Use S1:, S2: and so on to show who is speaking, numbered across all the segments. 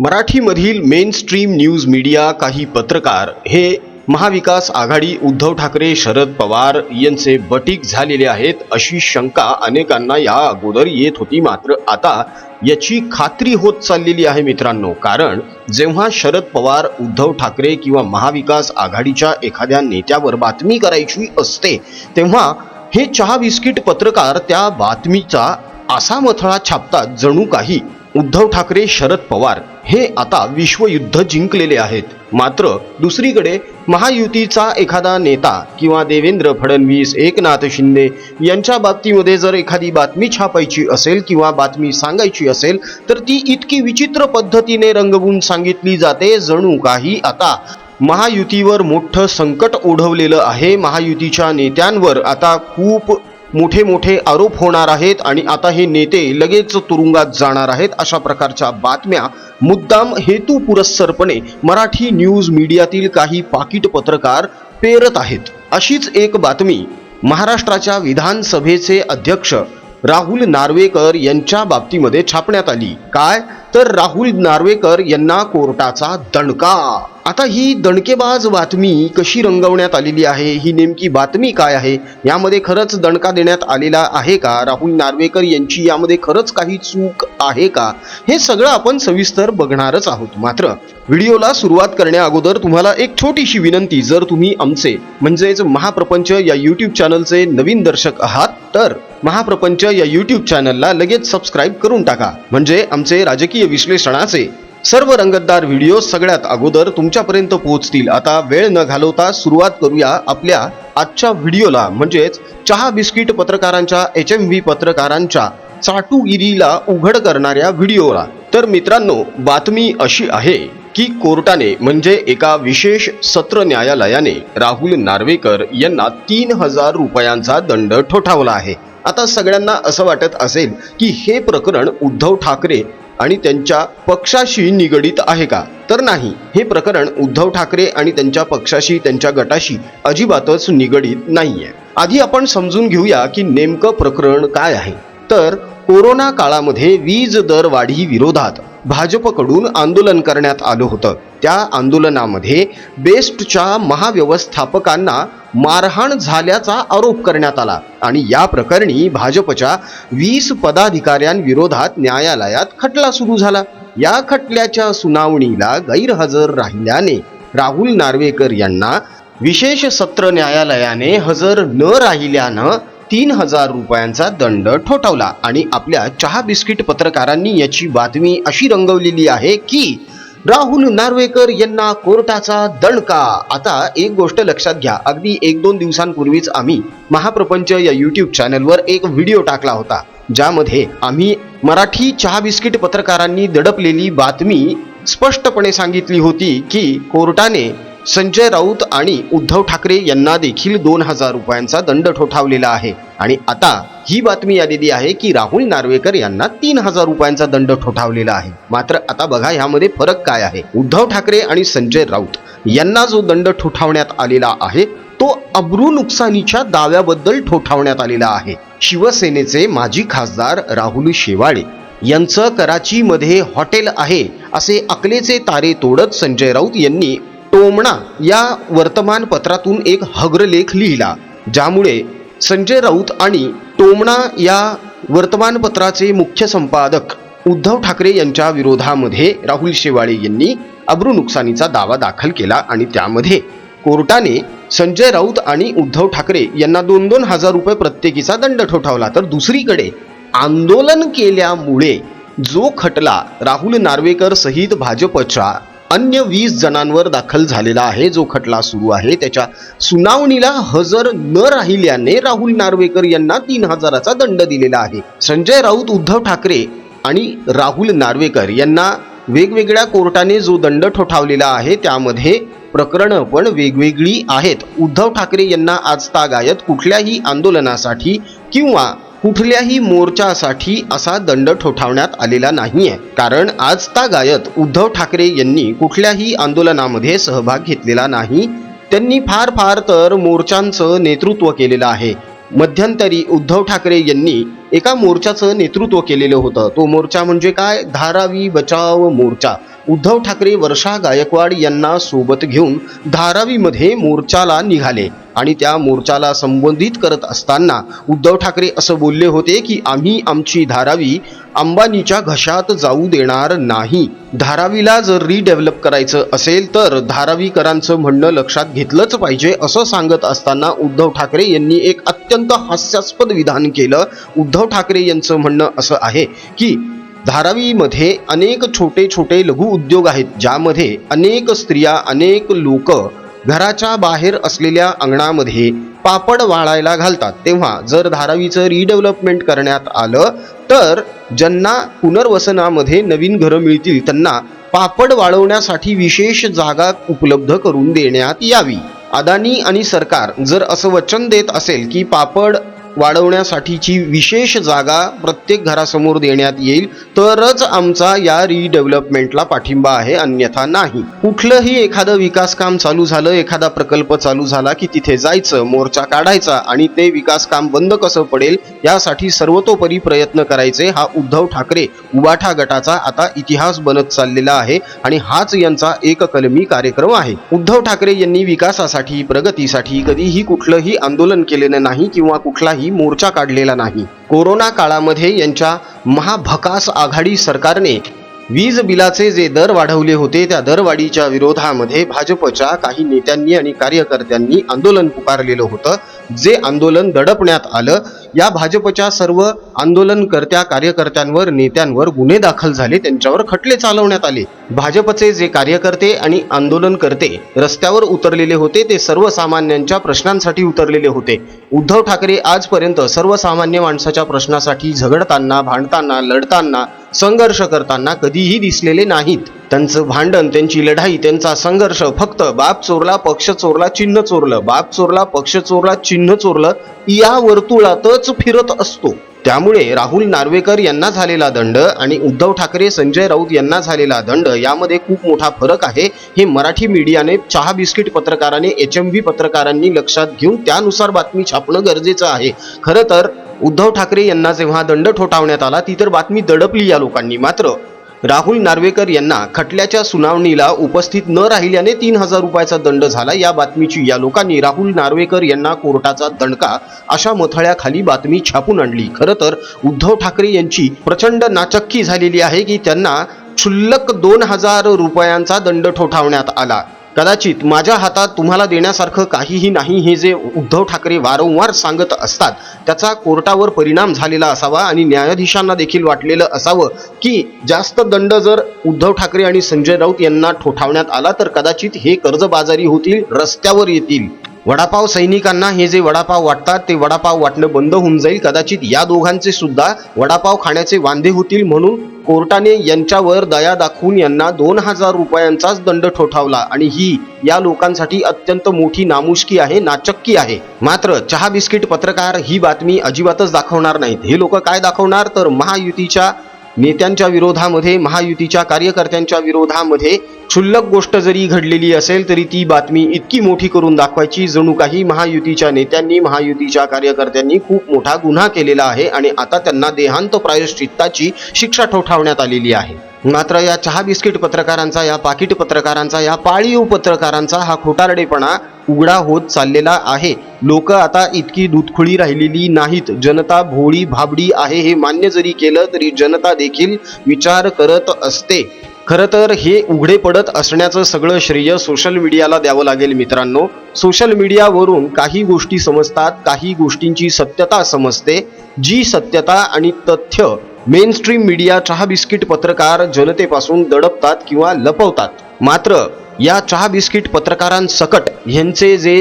S1: मराठीमधील main stream news media काही पत्रकार हे महाविकास आघाडी उद्धव ठाकरे शरद पवार यांचे बटीक झालेले आहेत अशी शंका अनेकांना या अगोदर येत होती. मात्र आता याची खात्री होत चाललेली आहे मित्रांनो. कारण जेव्हा शरद पवार उद्धव ठाकरे किंवा महाविकास आघाडीच्या एखाद्या नेत्यावर बातमी करायची असते तेव्हा हे चहा बिस्किट पत्रकार त्या बातमीचा असा मथळा छापतात जणू काही. उद्धव ठाकरे शरद पवार हे आता विश्वयुद्ध जिंकलेले आहेत. मात्र दुसरीकडे महायुतीचा एखादा नेता किंवा देवेंद्र फडणवीस एकनाथ शिंदे यांच्या बाबतीमध्ये जर एखादी बातमी छापायची असेल किंवा बातमी सांगायची असेल तर ती इतकी विचित्र पद्धतीने रंगवून सांगितली जाते जणू काही आता महायुतीवर मोठं संकट ओढवलेलं आहे. महायुतीच्या नेत्यांवर आता खूप मोठे मोठे आरोप होणार आहेत आणि आता हे नेते लगेच तुरुंगात जाणार आहेत अशा प्रकारच्या बातम्या मुद्दाम हेतू पुरस्सरपणे मराठी न्यूज मीडियातील काही पाकिट पत्रकार पेरत आहेत. अशीच एक बातमी महाराष्ट्राच्या विधानसभेचे अध्यक्ष राहुल नार्वेकर यांच्या बाबतीमध्ये छापण्यात आली. काय? तर राहुल नार्वेकर यांना कोर्टाचा दणका. आता ही दणकेबाज बातमी कशी रंगवण्यात आलेली आहे? ही नेमकी बातमी काय आहे? यामध्ये खरंच दणका देण्यात आलेला आहे का? राहुल नार्वेकर यांची यामध्ये खरंच काही चूक आहे का? हे सगळं आपण सविस्तर बघणारच आहोत मात्र. व्हिडिओला सुरुवात करण्या अगोदर तुम्हाला एक छोटीशी विनंती जर तुम्ही आमचे म्हणजेच महाप्रपंच या यूट्यूब चॅनलचे नवीन दर्शक आहात तर महाप्रपंच या यूट्यूब चॅनलला लगेच सबस्क्राईब करून टाका. म्हणजे आमचे राजकीय विश्लेषणाचे सर्व रंगतदार व्हिडिओ सगळ्यात अगोदर तुमच्यापर्यंत पोहोचतील. आता वेळ न घालवता सुरुवात करूया आपल्या आजच्या व्हिडिओला म्हणजेच चहा बिस्किट पत्रकारांच्या एच एम व्ही पत्रकारांच्या चाटुगिरीला उघड करणाऱ्या व्हिडिओला तर मित्रांनो बातमी अशी आहे की कोर्टाने म्हणजे एका विशेष सत्र न्यायालयाने राहुल नार्वेकर यांना तीन हजार रुपयांचा दंड ठोठावला आहे. आता सगळ्यांना असं वाटत असेल की हे प्रकरण उद्धव ठाकरे आणि त्यांच्या पक्षाशी निगडीत आहे का? तर नाही. हे प्रकरण उद्धव ठाकरे आणि त्यांच्या पक्षाशी त्यांच्या गटाशी अजिबातच निगडीत नाहीये. आधी आपण समजून घेऊया की नेमकं प्रकरण काय आहे. तर कोरोना काळामध्ये वीज दर वाढी विरोधात भाजपकडून आंदोलन करण्यात आलं होतं. त्या आंदोलनामध्ये बेस्टच्या महाव्यवस्थापकांना मारहाण झाल्याचा आरोप करण्यात आला आणि या प्रकरणी भाजपच्या वीस पदाधिकाऱ्यांविरोधात न्यायालयात खटला सुरू झाला. या खटल्याच्या सुनावणीला गैरहजर राहिल्याने राहुल नार्वेकर यांना विशेष सत्र न्यायालयाने हजर न राहिल्यानं तीन हजार रुपयांचा दंड ठोठावला आणि आपल्या चहा बिस्किट पत्रकारांनी याची बातमी अशी रंगवलेली आहे की राहुल नार्वेकर यांना कोर्टाचा दणका. आता एक गोष्ट लक्षात घ्या. अगदी एक दोन दिवसांपूर्वीच आम्ही महाप्रपंच या यूट्यूब चॅनलवर एक व्हिडिओ टाकला होता. ज्यामध्ये आम्ही मराठी चहा बिस्किट पत्रकारांनी दडपलेली बातमी स्पष्टपणे सांगितली होती की कोर्टाने संजय राऊत आणि उद्धव ठाकरे यांना देखील दोन हजार रुपयांचा दंड ठोठावलेला आहे. आणि आता ही बातमी आलेली आहे की राहुल नार्वेकर यांना तीन हजार रुपयांचा दंड ठोठावलेला आहे. मात्र आता बघा ह्यामध्ये फरक काय आहे. उद्धव ठाकरे आणि संजय राऊत यांना जो दंड ठोठावण्यात आलेला आहे तो अब्रू नुकसानीच्या दाव्याबद्दल ठोठावण्यात आलेला आहे. शिवसेनेचे माजी खासदार राहुल शेवाळे यांचं कराचीमध्ये हॉटेल आहे असे अकलेचे तारे तोडत संजय राऊत यांनी टोमणा या वर्तमानपत्रातून एक हग्रलेख लिहिला ज्यामुळे संजय राऊत आणि टोमणा या वर्तमानपत्राचे मुख्य संपादक उद्धव ठाकरे यांच्या विरोधामध्ये राहुल शेवाळे यांनी अब्रू नुकसानीचा दावा दाखल केला आणि त्यामध्ये कोर्टाने संजय राऊत आणि उद्धव ठाकरे यांना दोन दोन हजार रुपये प्रत्येकीचा दंड ठोठावला. तर दुसरीकडे आंदोलन केल्यामुळे जो खटला राहुल नार्वेकर सहित भाजपच्या अन्य वीस जणांवर दाखल झालेला आहे जो खटला सुरू आहे. त्याच्या सुनावणीला हजर न राहिल्याने राहुल नार्वेकर यांना तीन हजाराचा दंड दिलेला आहे. संजय राऊत उद्धव ठाकरे आणि राहुल नार्वेकर यांना वेगवेगळ्या कोर्टाने जो दंड ठोठावलेला आहे त्यामध्ये प्रकरणं पण वेगवेगळी आहेत. उद्धव ठाकरे यांना आजतागायत कुठल्याही आंदोलनासाठी किंवा कुठल्याही मोर्चासाठी असा दंड ठोठावण्यात आलेला नाहीये. कारण आजता गायत उद्धव ठाकरे यांनी कुठल्याही आंदोलनामध्ये सहभाग घेतलेला नाही. त्यांनी फार फार तर मोर्चांचं नेतृत्व केलेलं आहे. मध्यंतरी उद्धव ठाकरे यांनी एका मोर्चाचं नेतृत्व केलेलं होतं. तो मोर्चा म्हणजे काय? धारावी बचाव मोर्चा. उद्धव ठाकरे वर्षा गायकवाड यांना सोबत घेऊन धारावीमध्ये मोर्चाला निघाले. आणि त्या मोर्चाला संबोधित करत असताना उद्धव ठाकरे असं बोलले होते की आम्ही आमची धारावी अंबानीच्या घशात जाऊ देणार नाही. धारावीला जर रिडेव्हलप करायचं असेल तर धारावीकरांचं म्हणणं लक्षात घेतलंच पाहिजे असं सांगत असताना उद्धव ठाकरे यांनी एक अत्यंत हास्यास्पद विधान केलं. उद्धव ठाकरे यांचं म्हणणं असं आहे की धारावीमध्ये अनेक छोटे छोटे लघु उद्योग आहेत ज्यामध्ये अनेक स्त्रिया अनेक लोक घराच्या बाहेर असलेल्या अंगणामध्ये पापड वाळायला घालतात. तेव्हा जर धारावीचं रिडेव्हलपमेंट करण्यात आलं तर ज्यांना पुनर्वसनामध्ये नवीन घरं मिळतील त्यांना पापड वाळवण्यासाठी विशेष जागा उपलब्ध करून देण्यात यावी. अदानी आणि सरकार जर असं वचन देत असेल की पापड वाढवण्यासाठीची विशेष जागा प्रत्येक घरासमोर देण्यात येईल. तरच आमचा या रिडेव्हलपमेंटला पाठिंबा आहे अन्यथा नाही. कुठलंही एखादं विकास काम चालू झालं एखादा प्रकल्प चालू झाला की तिथे जायचं मोर्चा काढायचा आणि ते विकास काम बंद कसं पडेल यासाठी सर्वतोपरी प्रयत्न करायचे हा उद्धव ठाकरे उबाठा गटाचा आता इतिहास बनत चाललेला आहे आणि हाच यांचा एक कलमी कार्यक्रम आहे. उद्धव ठाकरे यांनी विकासासाठी प्रगतीसाठी कधीही कुठलंही आंदोलन केलेलं नाही किंवा कुठलाही मोर्चा काढलेला नाही. कोरोना काळामध्ये यांच्या महाभकास आघाडी सरकारने वीज बिलाचे जे दर वाढवले होते त्या दरवाढीच्या विरोधामध्ये भाजपच्या काही नेत्यांनी आणि कार्यकर्त्यांनी आंदोलन पुकारलेलं होतं. जे आंदोलन दडपण्यात आलं या भाजपच्या सर्व आंदोलनकर्त्या कार्यकर्त्यांवर नेत्यांवर गुन्हे दाखल झाले त्यांच्यावर खटले चालवण्यात आले. भाजपचे जे कार्यकर्ते आणि आंदोलनकर्ते रस्त्यावर उतरलेले होते ते सर्वसामान्यांच्या प्रश्नांसाठी उतरलेले होते. उद्धव ठाकरे आजपर्यंत सर्वसामान्य माणसाच्या प्रश्नासाठी झगडताना भांडताना लढताना संघर्ष करताना कधीही दिसलेले नाहीत. त्यांचं भांडण त्यांची लढाई त्यांचा संघर्ष फक्त बाप चोरला पक्ष चोरला चिन्ह चोरलं. बाप चोरला पक्ष चोरला चिन्ह चोरलं या वर्तुळातच फिरत असतो. त्यामुळे राहुल नार्वेकर यांना झालेला दंड आणि उद्धव ठाकरे संजय राऊत यांना झालेला दंड यामध्ये खूप मोठा फरक आहे. हे मराठी मीडियाने चहा बिस्किट पत्रकाराने एच एम व्ही पत्रकारांनी लक्षात घेऊन त्यानुसार बातमी छापणं गरजेचं आहे. खरं तर उद्धव ठाकरे यांना जेव्हा दंड ठोठावण्यात आला ती तर बातमी दडपली या लोकांनी मात्र. राहुल नार्वेकर यांना खटल्याच्या सुनावणीला उपस्थित न राहिल्याने तीन हजार रुपयाचा दंड झाला. या बातमीची या लोकांनी राहुल नार्वेकर यांना कोर्टाचा दणका अशा मथळ्याखाली बातमी छापून आणली. खरं तर उद्धव ठाकरे यांची प्रचंड नाचक्की झालेली आहे की त्यांना क्षुल्लक दोन हजार रुपयांचा दंड ठोठावण्यात आला. कदाचित माझ्या हातात तुम्हाला देण्यासारखं काहीही नाही हे जे उद्धव ठाकरे वारंवार सांगत असतात त्याचा कोर्टावर परिणाम झालेला असावा आणि न्यायाधीशांना देखील वाटलेलं असावं की जास्त दंड जर उद्धव ठाकरे आणि संजय राऊत यांना ठोठावण्यात आला तर कदाचित हे कर्जबाजारी होतील रस्त्यावर येतील. वडापाव सैनिकांना हे जे वडापाव वाटतात ते वडापाव वाटणं बंद होऊन जाईल. कदाचित या दोघांचे सुद्धा वडापाव खाण्याचे वांदे होतील म्हणून कोर्टाने यांच्यावर दया दाखवून यांना दोन हजार रुपयांचाच दंड ठोठावला आणि ही या लोकांसाठी अत्यंत मोठी नामुष्की आहे नाचक्की आहे. मात्र चहा बिस्किट पत्रकार ही बातमी अजिबातच दाखवणार नाहीत. हे लोक काय दाखवणार? तर महायुतीच्या नेत्यांच्या विरोधामध्ये महायुतीच्या कार्यकर्त्यांच्या विरोधामध्ये क्षुल्लक गोष्ट जरी घडलेली असेल तरी ती बातमी इतकी मोठी करून दाखवायची जणू काही महायुतीच्या नेत्यांनी महायुतीच्या कार्यकर्त्यांनी खूप मोठा गुन्हा केलेला आहे आणि आता त्यांना देहांत प्रायश्चित्ताची शिक्षा ठोठावण्यात आलेली आहे. मात्र या चहा बिस्किट पत्रकारांचा या पाकिट पत्रकारांचा या पाळीव पत्रकारांचा हा खोटारडेपणा उघडा होत चाललेला आहे. लोक आता इतकी दुधखुळी राहिलेली नाहीत. जनता भोळी भाबडी आहे हे मान्य जरी केलं तरी जनता देखील विचार करत असते. खरं तर हे उघडे पडत असण्याचं सगळं श्रेय सोशल मीडियाला द्यावं लागेल मित्रांनो. सोशल मीडियावरून काही गोष्टी समजतात काही गोष्टींची सत्यता समजते. जी सत्यता आणि तथ्य मेनस्ट्रीम मीडिया चहा बिस्किट पत्रकार जनतेपासून दडपतात किंवा लपवतात. मात्र या चहा बिस्किट पत्रकारांसकट ह्यांचे जे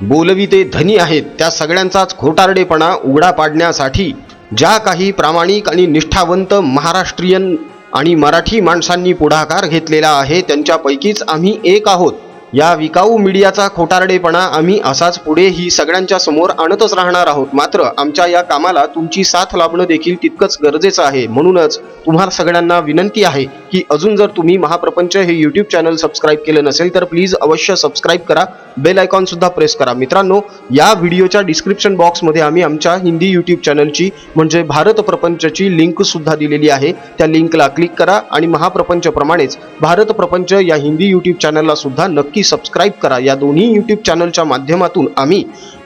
S1: बोलविते धनी आहेत त्या सगळ्यांचाच खोटारडेपणा उघडा पाडण्यासाठी ज्या काही प्रामाणिक आणि निष्ठावंत महाराष्ट्रीयन आणि मराठी माणसांनी पुढाकार घेतलेला आहे त्यांच्यापैकीच आम्ही एक आहोत. या विकाऊ मीडियाचा खोटारडेपणा आम्ही असाच पुढे ही सगळ्यांच्या समोर आणतच राहणार आहोत. मात्र आमच्या या कामाला तुमची साथ लाभणं देखील तितकंच गरजेचं आहे. म्हणूनच तुम्हाला सगळ्यांना विनंती आहे की अजून जर तुम्ही महाप्रपंच हे यूट्यूब चॅनल सबस्क्राईब केलं नसेल तर प्लीज अवश्य सबस्क्राईब करा. बेल आयकॉन सुद्धा प्रेस करा. मित्रांनो या व्हिडिओच्या डिस्क्रिप्शन बॉक्समध्ये आम्ही आमच्या हिंदी यूट्यूब चॅनलची म्हणजे भारत प्रपंचची लिंक सुद्धा दिलेली आहे. त्या लिंकला क्लिक करा आणि महाप्रपंच प्रमाणेच भारत प्रपंच या हिंदी यूट्यूब चॅनलला सुद्धा नक्की नक्की सबस्क्राईब करा. या दोन्ही युट्यूब चॅनलच्या माध्यमातून आम्ही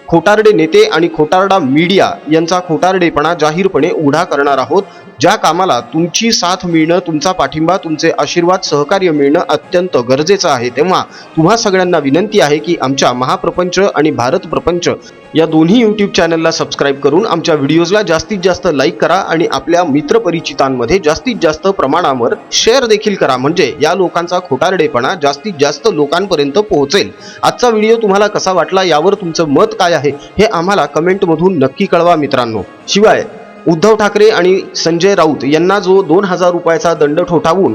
S1: खोटारडे नेते आणि खोटारडा मीडिया यांचा खोटारडेपणा जाहीरपणे उघडा करणार आहोत. ज्या कामाला तुमची साथ मिळणं तुमचा पाठिंबा तुमचे आशीर्वाद सहकार्य मिळणं अत्यंत गरजेचं आहे तेव्हा तुम्हा सगळ्यांना विनंती आहे की आमच्या महाप्रपंच आणि भारत प्रपंच या दोन्ही यूट्यूब चॅनलला सबस्क्राईब करून आमच्या व्हिडिओजला जास्तीत जास्त लाईक करा आणि आपल्या मित्रपरिचितांमध्ये जास्तीत जास्त प्रमाणावर शेअर देखील करा. म्हणजे या लोकांचा खोटारडेपणा जास्तीत जास्त लोकांपर्यंत पोहोचेल. आजचा व्हिडिओ तुम्हाला कसा वाटला यावर तुमचं मत काय आहे हे आम्हाला कमेंटमधून नक्की कळवा मित्रांनो. शिवाय उद्धव ठाकरे आणि संजय राऊत यांना जो दोन हजार रुपयाचा दंड ठोठावून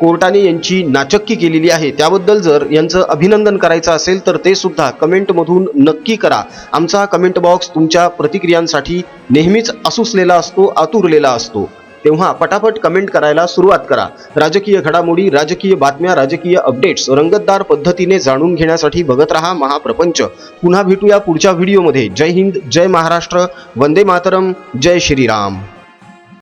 S1: कोर्टाने यांची नाचक्की केलेली आहे त्याबद्दल जर यांचं अभिनंदन करायचं असेल तर ते सुद्धा कमेंटमधून नक्की करा. आमचा कमेंट बॉक्स तुमच्या प्रतिक्रियांसाठी नेहमीच असुसलेला असतो आतुरलेला असतो. तेव्हा पटापट कमेंट करायला सुरुवात करा. राजकीय घडामोडी राजकीय बातम्या राजकीय अपडेट्स रंगतदार पद्धतीने जाणून घेण्यासाठी बघत रहा महाप्रपंच. पुन्हा भेटूया पुढच्या व्हिडिओमध्ये जय हिंद जय महाराष्ट्र वंदे मातरम जय श्रीराम.